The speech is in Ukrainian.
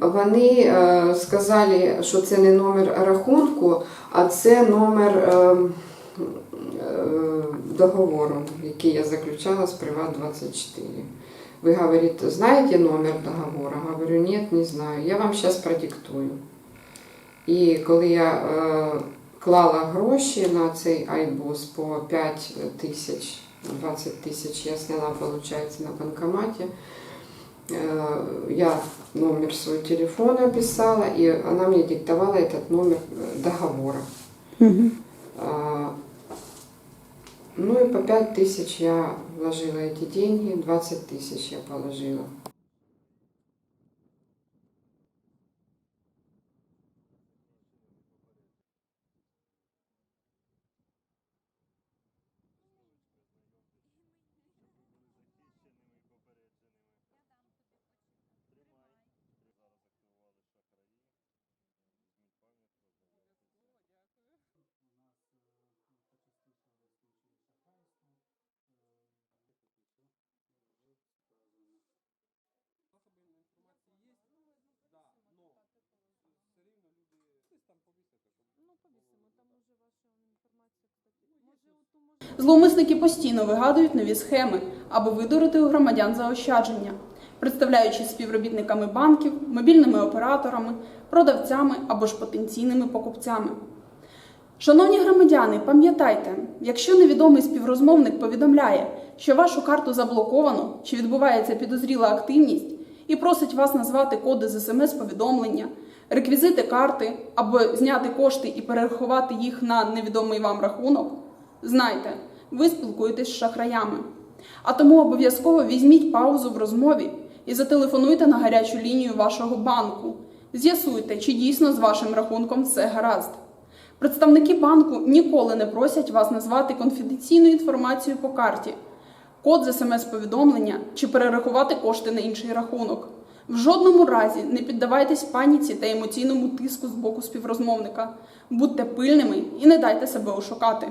Вони е, сказали, що це не номер рахунку, а це номер е, е, договору, який я заключала з Приват 24. Ви говорите, знаєте номер договору? Говорю, ні, не знаю. Я вам зараз продиктую. І коли я е, клала гроші на цей айбус по 5 тисяч, 20 тисяч я сняла, виходить, на банкоматі. Я номер своего телефона писала, и она мне диктовала этот номер э, договора. А, Ну и по 5 тысяч я вложила эти деньги, 20 тысяч я положила. Зловмисники постійно вигадують нові схеми, аби видурити у громадян заощадження, представляючись співробітниками банків, мобільними операторами, продавцями або ж потенційними покупцями. Шановні громадяни, пам'ятайте, якщо невідомий співрозмовник повідомляє, що вашу карту заблоковано чи відбувається підозріла активність і просить вас назвати коди з смс-повідомлення, реквізити карти або зняти кошти і перерахувати їх на невідомий вам рахунок, знайте, ви спілкуєтесь з шахраями. А тому обов'язково візьміть паузу в розмові і зателефонуйте на гарячу лінію вашого банку. З'ясуйте, чи дійсно з вашим рахунком все гаразд. Представники банку ніколи не просять вас назвати конфіденційну інформацію по карті, код з смс-повідомлення чи перерахувати кошти на інший рахунок. В жодному разі не піддавайтесь паніці та емоційному тиску з боку співрозмовника. Будьте пильними і не дайте себе ошукати.